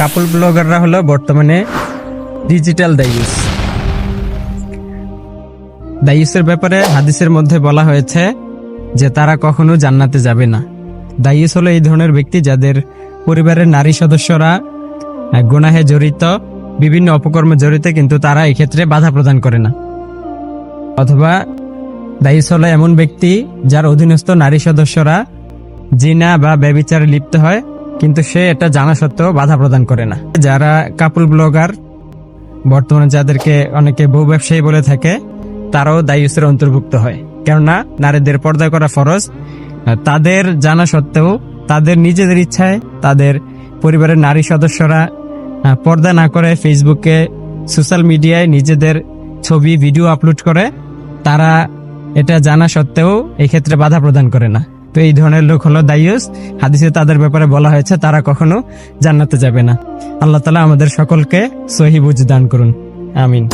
কাপল ব্লগাররা হলো বর্তমানে ডিজিটাল দায়ুস দায়ুসের ব্যাপারে হাদিসের মধ্যে বলা হয়েছে যে তারা কখনো জান্নাতে যাবে না। দায়ুস হলো এই ধরনের ব্যক্তি যাদের পরিবারের নারী সদস্যরা গুনাহে জড়িত, বিভিন্ন অপকর্মে জড়িত, কিন্তু তারা এই ক্ষেত্রে বাধা প্রদান করে না। অথবা দায়ুস হলো এমন ব্যক্তি যার অধীনস্থ নারী সদস্যরা জিনা বা ব্যবিচারে লিপ্ত হয় কিন্তু সে এটা জানা সত্ত্বেও বাধা প্রদান করে না। যারা কাপল ব্লগার বর্তমানে যাদেরকে অনেকে বউ ব্যবসায়ী বলে থাকে, তারাও দায়ুসের অন্তর্ভুক্ত হয়। কেননা নারীদের পর্দা করা ফরজ। তাদের জানা সত্ত্বেও তাদের নিজেদের ইচ্ছায় তাদের পরিবারের নারী সদস্যরা পর্দা না করে ফেসবুকে সোশ্যাল মিডিয়ায় নিজেদের ছবি ভিডিও আপলোড করে, তারা এটা জানা সত্ত্বেও এক্ষেত্রে বাধা প্রদান করে না। তো এই ধরনের লোক হলো দায়ুস হাদিসে তাদের ব্যাপারে বলা হয়েছে, তারা কখনো জান্নাতে যাবে না। আল্লাহ তালা আমাদের সকলকে সহি বুঝ দান করুন। আমিন।